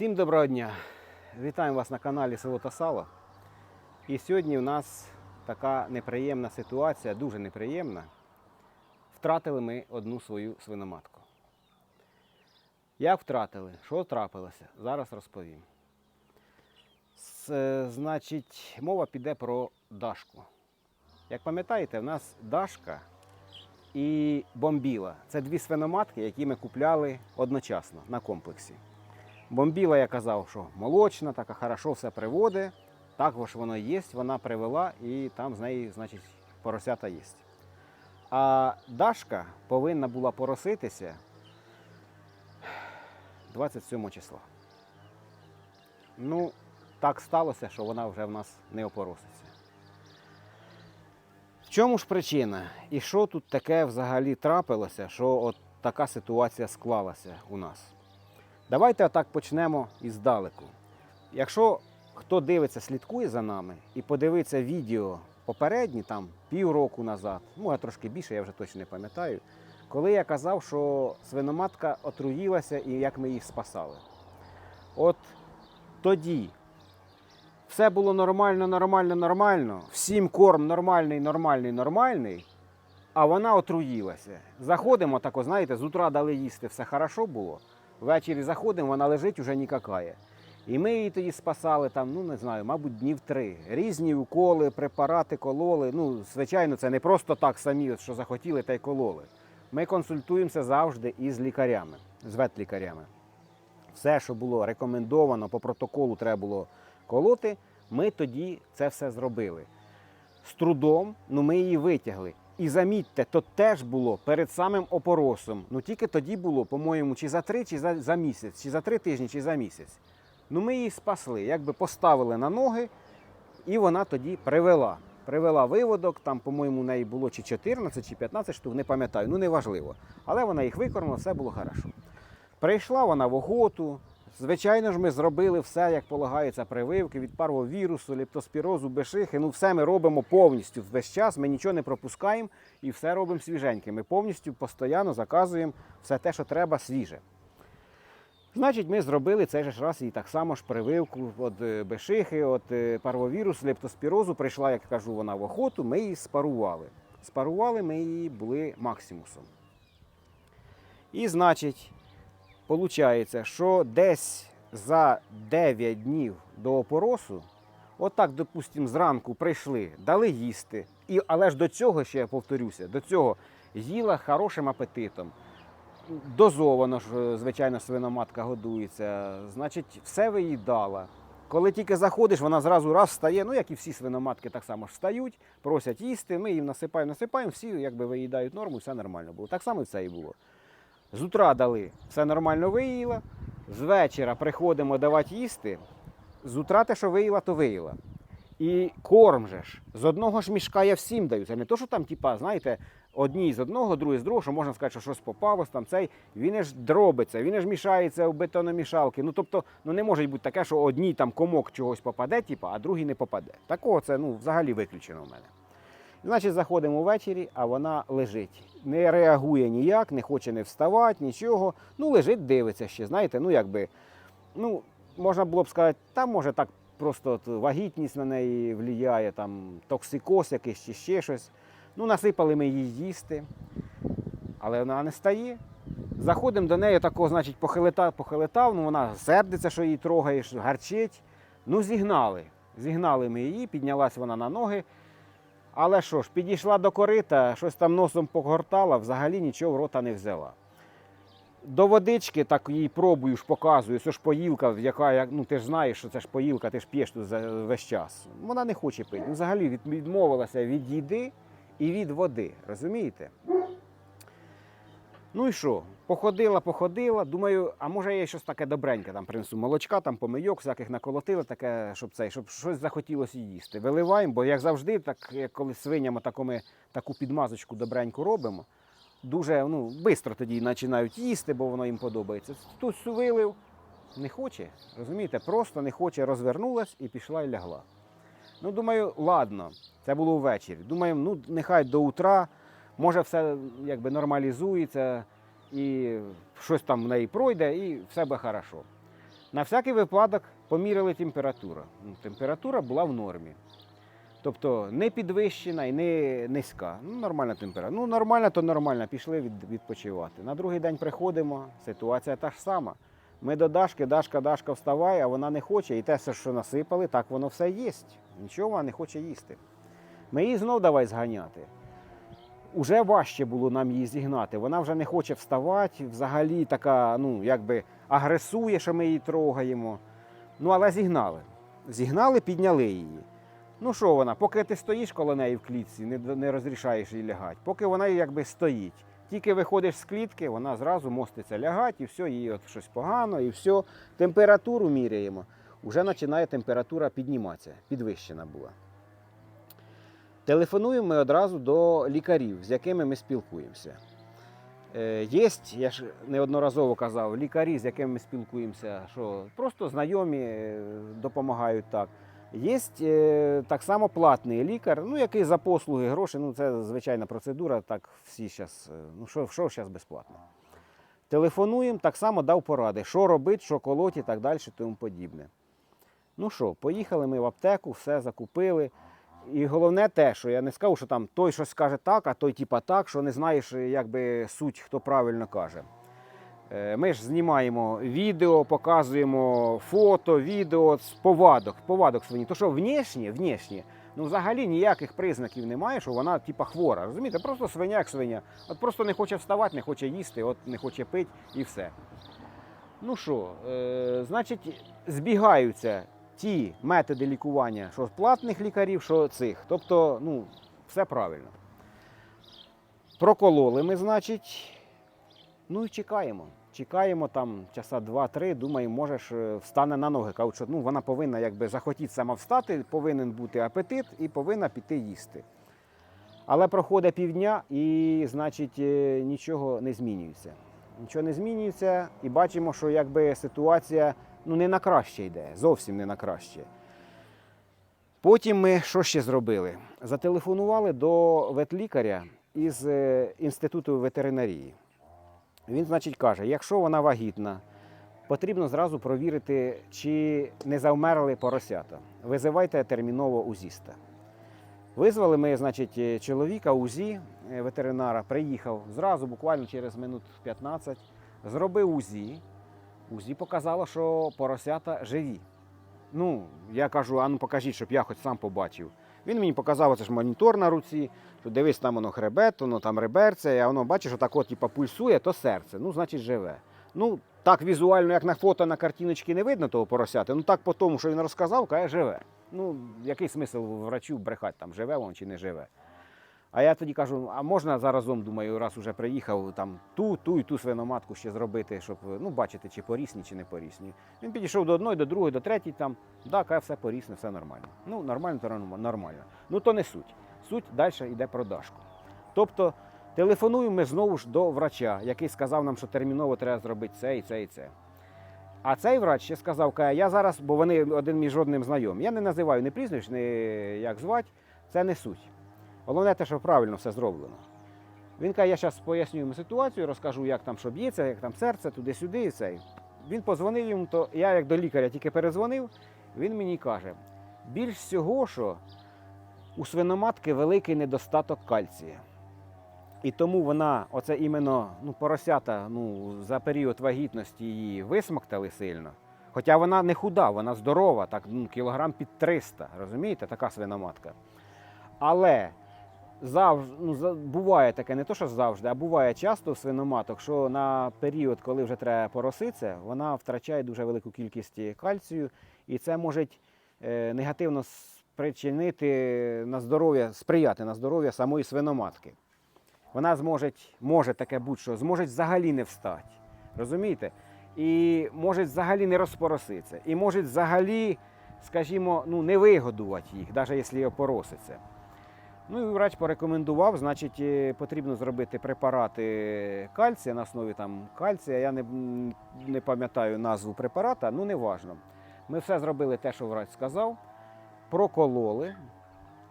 Всім доброго дня! Вітаємо вас на каналі Село та Сало. І сьогодні у нас така неприємна ситуація, дуже неприємна. Втратили ми одну свою свиноматку. Як втратили? Що трапилося? Зараз розповім. С- е, Значить, мова піде про Дашку. Як пам'ятаєте, в нас Дашка і Бомбіла. Це дві свиноматки, які ми купляли одночасно на комплексі. Бомбіла, я казав, що молочна, така хорошо все приводить. Також воно є, вона привела і там з неї, значить, поросята є. А Дашка повинна була пороситися 27 числа. Ну, так сталося, що вона вже в нас не опороситься. В чому ж причина? І що тут таке взагалі трапилося, що от така ситуація склалася у нас? Давайте отак почнемо іздалеку. Якщо хто дивиться, слідкує за нами і подивиться відео попередні, там півроку назад, ну а трошки більше, я вже точно не пам'ятаю, коли я казав, що свиноматка отруїлася і як ми їх спасали. От тоді все було нормально, нормально, нормально, всім корм нормальний, нормальний, нормальний, а вона отруїлася. Заходимо, тако, знаєте, з утра дали їсти, все хорошо було. Ввечері заходимо, вона лежить уже нікакає. І ми її тоді спасали там, ну не знаю, мабуть, днів три. Різні уколи, препарати кололи. Ну, звичайно, це не просто так самі, що захотіли та й кололи. Ми консультуємося завжди із лікарями, з ветлікарями. Все, що було рекомендовано по протоколу, треба було колоти. Ми тоді це все зробили. З трудом, ну ми її витягли. І замітьте, то теж було перед самим опоросом. Ну тільки тоді було, по-моєму, чи за три, чи за, за місяць, чи за три тижні, чи за місяць. Ну ми її спасли, якби поставили на ноги, і вона тоді привела. Привела виводок, там, по-моєму, у неї було чи 14, чи 15 штук, не пам'ятаю, ну неважливо. Але вона їх викормила, все було хорошо. Прийшла вона в охоту. Звичайно ж, ми зробили все, як полагається, прививки від парвовірусу, лептоспірозу, бешихи. Ну, все ми робимо повністю весь час, ми нічого не пропускаємо і все робимо свіженьке. Ми повністю постійно заказуємо все те, що треба, свіже. Значить, ми зробили цей же раз і так само ж прививку від е, бешихи, від е, парвовірусу, лептоспірозу. Прийшла, як кажу, вона в охоту, ми її спарували. Спарували ми її були максимусом. І, значить, Получається, що десь за 9 днів до опоросу, отак, допустимо, зранку прийшли, дали їсти. І, але ж до цього ще я повторюся, до цього їла хорошим апетитом. Дозовано ж, е, звичайно, свиноматка годується. Значить, все виїдала. Коли тільки заходиш, вона зразу раз встає, ну як і всі свиноматки так само ж встають, просять їсти, ми їм насипаємо, насипаємо, всі якби виїдають норму, все нормально було. Так само це і було. З утра дали, все нормально виїла. З вечора приходимо давати їсти. З утра те, що виїла, то виїла. І корм же ж. З одного ж мішка я всім даю. Це не то, що там, типа, знаєте, одні з одного, другі з другого, що можна сказати, що щось попалось, там цей. Він ж дробиться, він ж мішається в бетономішалки. Ну тобто, ну не може бути таке, що одній там комок чогось попаде, типа, а другий не попаде. Такого це ну, взагалі виключено в мене. Значить, заходимо ввечері, а вона лежить. Не реагує ніяк, не хоче не вставати, нічого. Ну, лежить, дивиться ще. Знаєте, ну якби, ну, можна було б сказати, там може так просто вагітність на неї впливає, там токсикоз якийсь чи ще щось. Ну, насипали ми її їсти, але вона не стає. Заходимо до неї, такого, значить, похилита, похилитав, ну вона сердиться, що її трогаєш, гарчить. Ну, зігнали. Зігнали ми її, піднялась вона на ноги. Але що ж, підійшла до корита, щось там носом погортала, взагалі нічого в рота не взяла. До водички так їй пробую ж показую, це ж поїлка, яка, ну ти ж знаєш, що це ж поїлка, ти ж п'єш тут весь час. Вона не хоче пити. Взагалі відмовилася від їди і від води. Розумієте? Ну і що? Походила, походила. Думаю, а може я щось таке добреньке там принесу. Молочка, там помийок, всяких наколотила, таке, щоб цей, щоб щось захотілося їсти. Виливаємо, бо як завжди, так як коли свиням ми таку підмазочку добреньку робимо, дуже ну, швидко тоді починають їсти, бо воно їм подобається. Тут вилив, не хоче, розумієте, просто не хоче, розвернулась і пішла і лягла. Ну, думаю, ладно, це було ввечері. Думаю, ну нехай до утра, може все якби нормалізується і щось там в неї пройде, і все буде хорошо. На всякий випадок поміряли температуру. Ну, Температура була в нормі. Тобто не підвищена і не низька. Ну, нормальна температура. Ну, нормальна, то нормальна, пішли від, відпочивати. На другий день приходимо, ситуація та ж сама. Ми до Дашки, Дашка, Дашка вставай, а вона не хоче. І те, що насипали, так воно все їсть. Нічого вона не хоче їсти. Ми її знов давай зганяти. Уже важче було нам її зігнати. Вона вже не хоче вставати, взагалі така, ну, якби агресує, що ми її трогаємо. Ну, але зігнали. Зігнали, підняли її. Ну що вона, поки ти стоїш коло неї в клітці, не, не розрішаєш їй лягати, поки вона якби стоїть. Тільки виходиш з клітки, вона зразу моститься лягати, і все, їй от щось погано, і все. Температуру міряємо. Уже починає температура підніматися, підвищена була. Телефонуємо ми одразу до лікарів, з якими ми спілкуємося. Е, Є, я ж неодноразово казав, лікарі, з якими ми спілкуємося, що просто знайомі е, допомагають так. Є е, так само платний лікар, ну який за послуги гроші, ну це звичайна процедура, так всі зараз, ну що, що зараз безплатно. Телефонуємо, так само дав поради, що робити, що колоть і так далі, тому подібне. Ну що, поїхали ми в аптеку, все закупили. І головне те, що я не скажу, що там той щось скаже так, а той типа так, що не знаєш, якби суть, хто правильно каже. Е, Ми ж знімаємо відео, показуємо фото, відео з повадок, повадок свині. То що внешні, внешні, ну взагалі ніяких признаків немає, що вона типа хвора. Розумієте? Просто свиня як свиня. От просто не хоче вставати, не хоче їсти, от не хоче пити і все. Ну що, е, значить, збігаються ті методи лікування, що платних лікарів, що цих. Тобто, ну, все правильно. Прокололи ми, значить, ну і чекаємо. Чекаємо там часа два-три, думаємо, може ж е, встане на ноги. Кажуть, що ну, вона повинна якби захотіти сама встати, повинен бути апетит і повинна піти їсти. Але проходить півдня і, значить, е, нічого не змінюється. Нічого не змінюється, і бачимо, що якби ситуація ну, не на краще йде, зовсім не на краще. Потім ми що ще зробили? Зателефонували до ветлікаря із е, інституту ветеринарії. Він, значить, каже, якщо вона вагітна, потрібно зразу провірити, чи не завмерли поросята. Визивайте терміново узіста. Визвали ми, значить, е, чоловіка УЗІ е, ветеринара, приїхав зразу, буквально через минут 15, зробив УЗІ. УЗІ показало, що поросята живі. Ну, я кажу, а ну покажіть, щоб я хоч сам побачив. Він мені показав, це ж монітор на руці, що дивись, там воно хребет, воно там реберце, а воно бачиш, що так от, типу, пульсує, то серце, ну, значить, живе. Ну, так візуально, як на фото, на картиночці не видно того поросяти, ну так по тому, що він розказав, каже, живе. Ну, який смисл врачу брехати, там, живе він чи не живе. А я тоді кажу, а можна заразом, думаю, раз уже приїхав, там ту, ту і ту свиноматку ще зробити, щоб ну, бачити, чи порісні, чи не порісні. Він підійшов до одної, до другої, до третьої, там, да, каже, все порісне, все нормально. Ну, нормально, то нормально. Ну, то не суть. Суть далі йде про Дашку. Тобто телефонуємо ми знову ж до врача, який сказав нам, що терміново треба зробити це і це і це. А цей врач ще сказав, каже, я зараз, бо вони один між одним знайомі. Я не називаю ні прізвищ, ні як звати, це не суть. Головне те, що правильно все зроблено. Він каже, я зараз поясню йому ситуацію, розкажу, як там що б'ється, як там серце, туди-сюди і цей. Він позвонив йому, то я як до лікаря тільки перезвонив, він мені каже, більш всього, що у свиноматки великий недостаток кальція. І тому вона, оце іменно ну, поросята ну, за період вагітності її висмоктали сильно. Хоча вона не худа, вона здорова, так, ну, кілограм під 300, розумієте, така свиноматка. Але завжди, ну, буває таке, не то, що завжди, а буває часто у свиноматок, що на період, коли вже треба пороситися, вона втрачає дуже велику кількість кальцію, і це може е, негативно спричинити на здоров'я, сприяти на здоров'я самої свиноматки. Вона зможе, може таке будь-що, зможе взагалі не встати. Розумієте? І може взагалі не розпороситися. І може взагалі, скажімо, ну, не вигодувати їх, навіть якщо і опороситься. Ну і врач порекомендував, значить, е, потрібно зробити препарати кальція на основі там кальція. Я не, не пам'ятаю назву препарата, ну не важно. Ми все зробили те, що врач сказав, прокололи,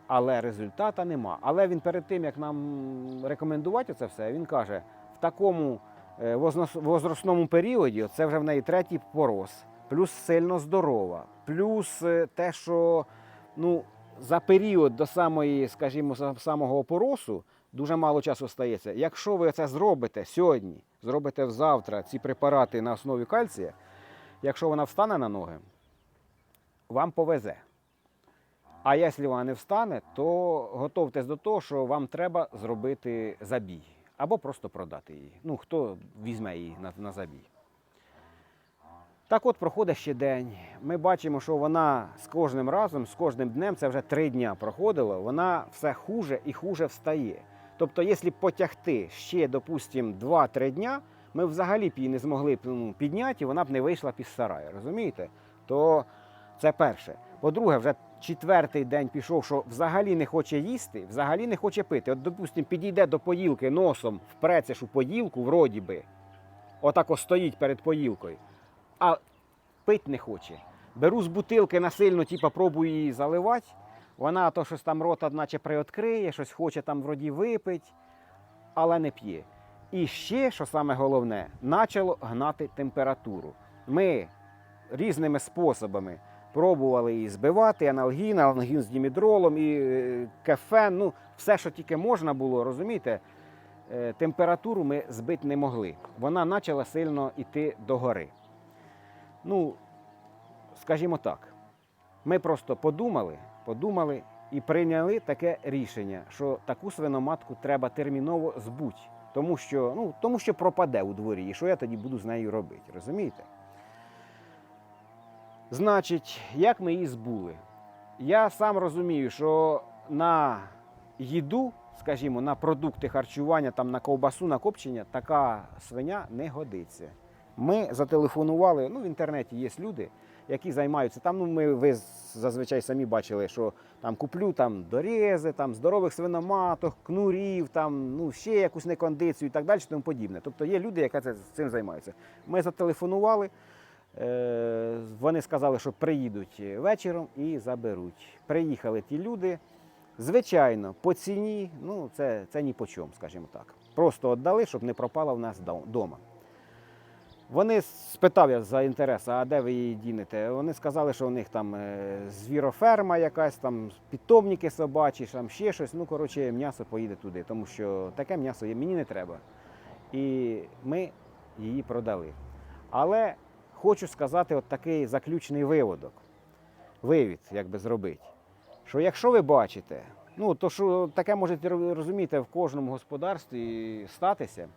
але результата нема. Але він перед тим, як нам рекомендувати це все, він каже, в такому е, возрастному періоді, це вже в неї третій порос, плюс сильно здорова, плюс е, те, що ну, за період до самої, скажімо, самого опоросу дуже мало часу стається. Якщо ви це зробите сьогодні, зробите завтра ці препарати на основі кальція, якщо вона встане на ноги, вам повезе. А якщо вона не встане, то готовтесь до того, що вам треба зробити забій або просто продати її. Ну, хто візьме її на, на забій. Так от проходить ще день. Ми бачимо, що вона з кожним разом, з кожним днем, це вже три дня проходило, вона все хуже і хуже встає. Тобто, якщо потягти ще, допустимо, 2-3 дня, ми взагалі б її не змогли ну, підняти, і вона б не вийшла під сараю, розумієте? То це перше. По-друге, вже четвертий день пішов, що взагалі не хоче їсти, взагалі не хоче пити. От, допустимо, підійде до поїлки носом, впреться ж у поїлку, вроді би, отако стоїть перед поїлкою, а пить не хоче. Беру з бутилки насильно, типа, пробую її заливати. Вона то щось там рота, наче приоткриє, щось хоче там вроді випить, але не п'є. І ще, що саме головне, почало гнати температуру. Ми різними способами пробували її збивати, аналгін, аналгін з дімідролом, і е, кефен, ну, все, що тільки можна було, розумієте, е, температуру ми збити не могли. Вона почала сильно йти догори. Ну, скажімо так, ми просто подумали, подумали і прийняли таке рішення, що таку свиноматку треба терміново збути, тому що, ну, тому що пропаде у дворі. І що я тоді буду з нею робити, розумієте? Значить, як ми її збули? Я сам розумію, що на їду, скажімо, на продукти харчування, там, на ковбасу, на копчення, така свиня не годиться. Ми зателефонували, ну в інтернеті є люди, які займаються. Там ну, ми ви зазвичай самі бачили, що там куплю там дорези, там здорових свиноматок, кнурів, там ну ще якусь некондицію і так далі, тому подібне. Тобто є люди, які це- цим займаються. Ми зателефонували. е, Вони сказали, що приїдуть вечором і заберуть. Приїхали ті люди. Звичайно, по ціні, ну це, це ні по чому, скажімо так. Просто віддали, щоб не пропала в нас вдома. Вони спитав я за інтерес, а де ви її дінете? Вони сказали, що у них там е, звіроферма якась, там питомники собачі, там ще щось. Ну, коротше, м'ясо поїде туди, тому що таке м'ясо мені не треба. І ми її продали. Але хочу сказати от такий заключний виводок. Вивід, як би зробити. Що якщо ви бачите, ну то що таке можете розуміти в кожному господарстві статися.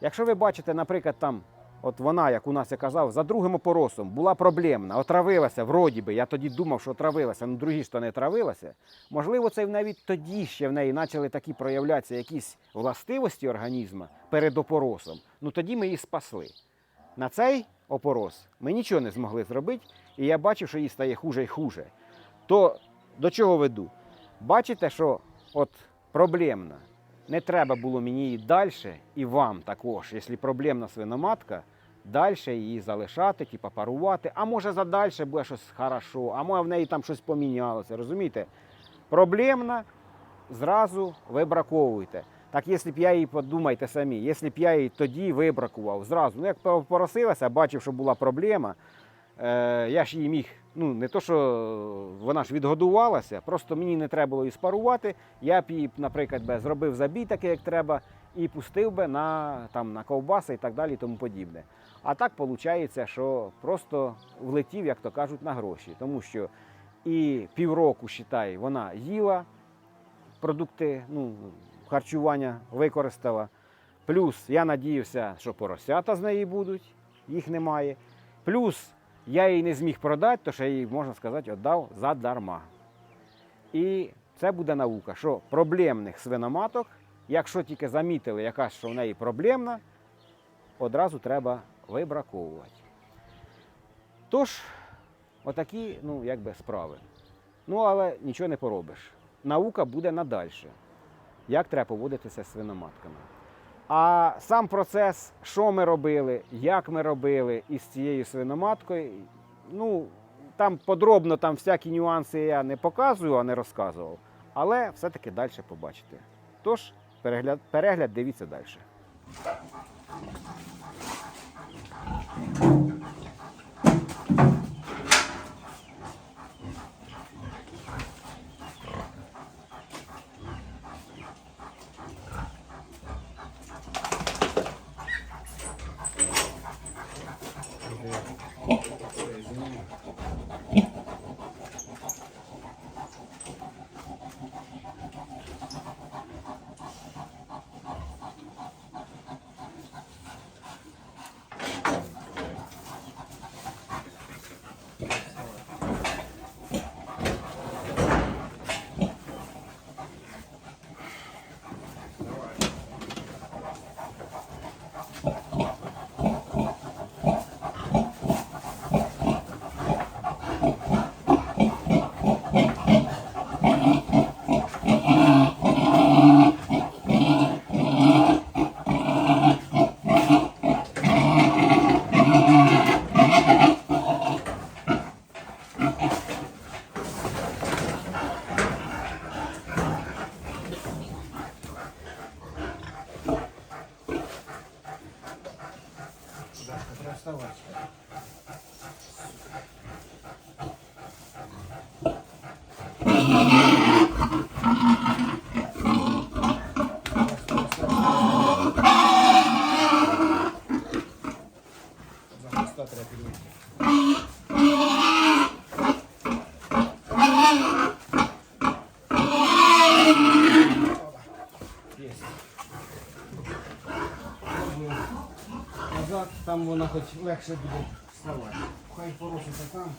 Якщо ви бачите, наприклад, там, от вона, як у нас я казав, за другим опоросом була проблемна, отравилася, вроді би, я тоді думав, що отравилася, ну другі ж то не травилася. Можливо, це навіть тоді ще в неї почали такі проявлятися якісь властивості організму перед опоросом. Ну тоді ми її спасли. На цей опорос ми нічого не змогли зробити, і я бачив, що їй стає хуже і хуже. То до чого веду? Бачите, що от проблемна. Не треба було мені її далі, і вам також, якщо проблемна свиноматка, далі її залишати, типа парувати. А може задальше буде щось хорошо, а може в неї там щось помінялося. Розумієте? Проблемна, зразу вибраковуйте. Так якщо б я її подумайте самі, якщо б я її тоді вибракував зразу, ну як поросилася, бачив, що була проблема, е, я ж її міг, ну не то, що вона ж відгодувалася, просто мені не треба було її спарувати. Я б її, наприклад, би зробив забій такий, як треба, і пустив би на, там, на ковбаси і так далі, і тому подібне. А так виходить, що просто влетів, як то кажуть, на гроші. Тому що і півроку, считай, вона їла продукти ну, харчування, використала. Плюс я надіявся, що поросята з неї будуть, їх немає. Плюс я її не зміг продати, що я її, можна сказати, віддав задарма. І це буде наука, що проблемних свиноматок, якщо тільки замітили, яка що в неї проблемна, одразу треба вибраковувати. Тож, отакі ну, якби, справи. Ну, але нічого не поробиш. Наука буде надальше, як треба поводитися з свиноматками. А сам процес, що ми робили, як ми робили із цією свиноматкою, ну, там подробно там всякі нюанси я не показую, а не розказував. Але все-таки далі побачите. Тож, перегляд, перегляд дивіться далі. Thank you. Хоч легше буде вставати. Хай порушиться там,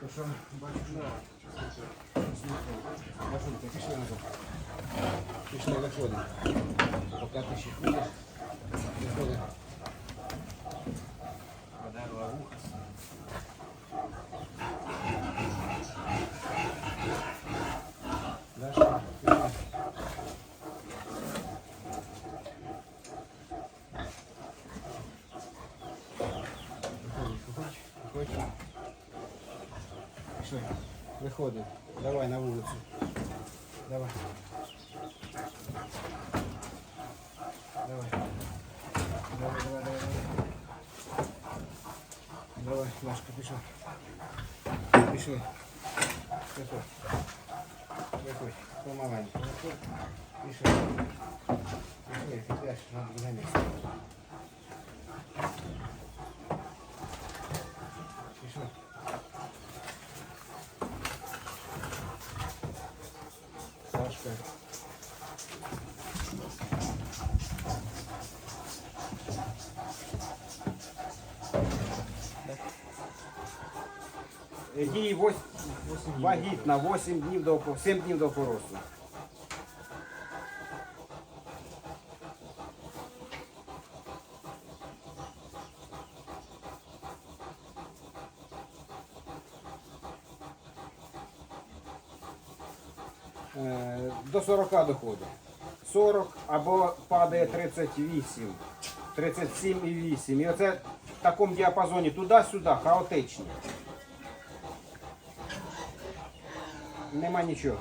то що бачиш, Машинка, пішли назад. Пішли, виходимо. Поки ти ще ходиш, виходимо. Подерла вуха. Дальше. пішли. Виходь, виходь, виходь. Пішли. Виходи. Давай на вулицю. Давай. Давай. Давай, давай, давай, давай. Давай, Машка, пішов. Пішли. Виходь. Виходь. Помаленьку. Виходь. Пішли. Пішли, ти на місце. Пішли. Сашка. Вось- вагітна 8 днів до опо- 7 днів до поросту. Е, До 40 доходить. 40 або падає 38, 37,8. І оце в такому діапазоні туди-сюди, хаотично. Нема нічого.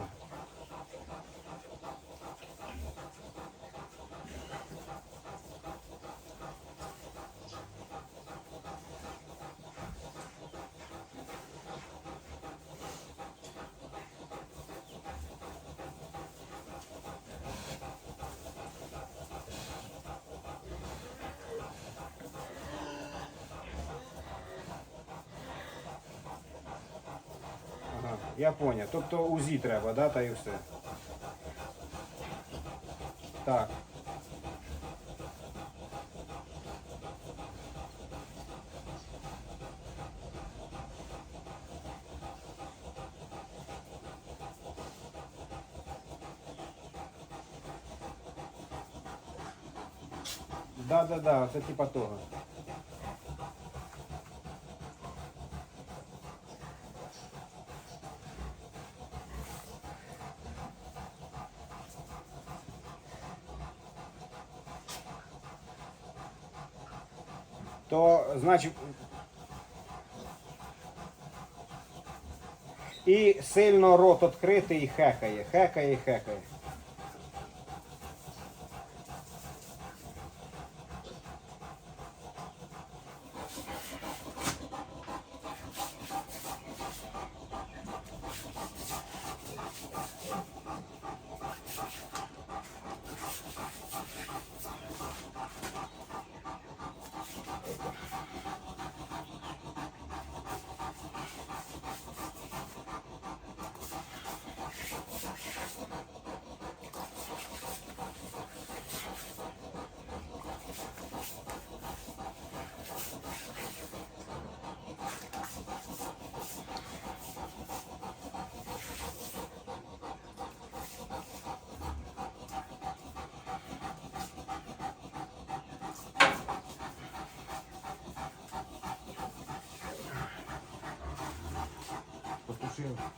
Ага, я поняв. Тобто УЗІ треба, да, та і все. Так. Да, да, да, це типа того. То значить. І сильно рот відкритий і хекає, хекає хекає. Потушив. Так,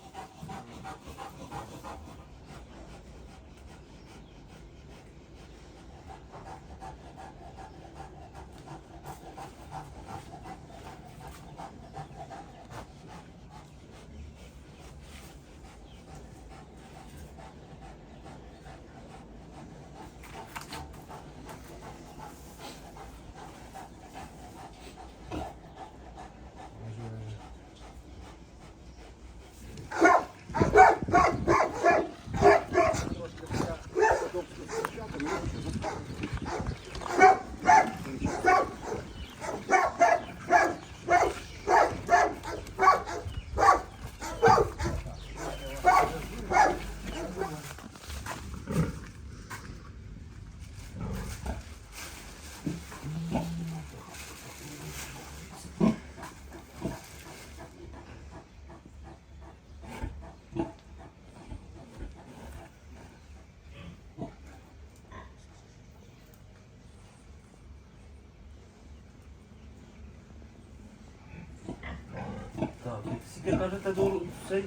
кажете до цей?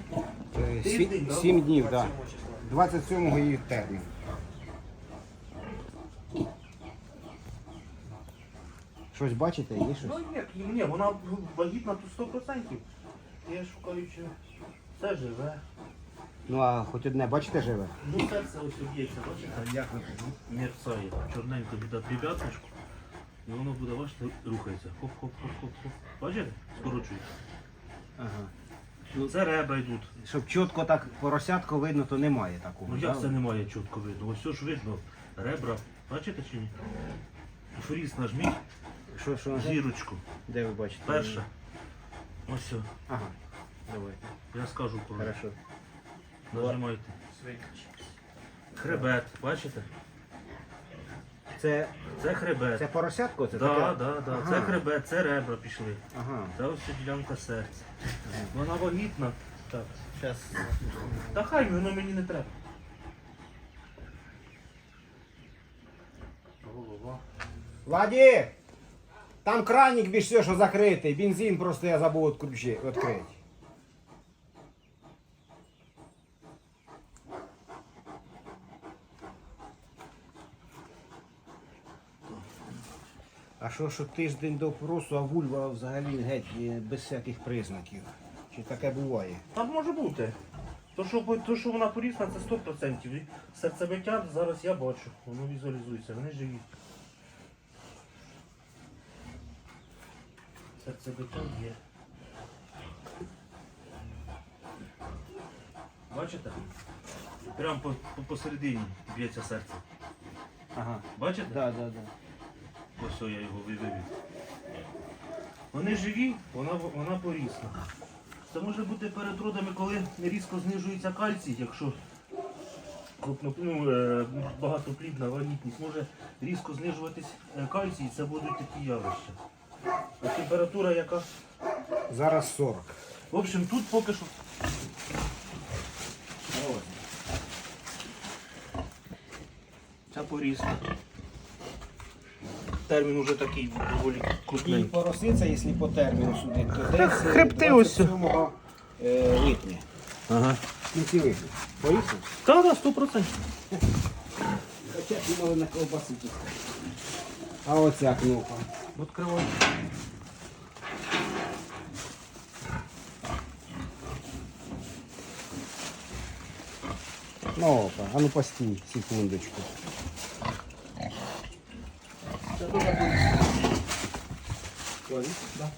Е, Тиждень, да? Сім днів, так. 27 числа. 27-го її термін. Щось бачите, є щось? Ну як, ні, вона вагітна тут 100%. Я шукаю, чи це живе. Ну а хоч одне, бачите, живе? Ну серце ось об'ється, бачите? Як ви Мерцає. Чорненько біда п'яточку. І воно буде, бачите, рухається. Хоп-хоп-хоп-хоп-хоп. Бачите? Скорочується. Ага. Ну це реба йдуть. Щоб чітко так поросятко видно, то немає такого. Ну да? як це немає чітко видно? Ось все ж видно. Ребра. Бачите чи ні? Фріз нажміть, Що, що? зірочку. Де ви бачите? Перша. Ось все. Ага. Давайте. Я скажу про Хорошо. Нажимайте. Хребет, бачите? Це, Це хребет. це поросятко? Це да, таке? да, да. Ага. Це хребет, це ребра пішли. Ага. Це ось ділянка серця. Вона вагітна. Так, зараз. Та хай воно мені не треба. Голова. Владі! Там краник більш все, що закритий. Бензин просто я забув відключити, відкрити. Що, що тиждень до просу, а вульва взагалі геть е, без всяких признаків. Чи таке буває? Там може бути. То, що, то, що вона порісна, це 100%. Серцебиття зараз я бачу, воно візуалізується, вони живі. Серцебиття є. Бачите? Прямо по, по, посередині б'ється серце. Ага. Бачите? Да, да, да. Ось я його вивів. Вони живі, вона, вона порісна. Це може бути перед родами, коли різко знижується кальцій, якщо ну, е, багатоплідна вагітність, може різко знижуватись е, кальцій, це будуть такі явища. А температура яка? Зараз 40. В общем, тут поки що. Ця порісна. Термін уже такий доволі І крупний. пороситься, якщо по терміну судити, то десь хребти ось. 27 е, липня. Ага. Кінці липня. Поїхав? Та, да, сто процентів. Хоча думали на ковбасу тут. А оця кнопка. Відкривай. Ну, опа, а ну постій, секундочку. Це Да.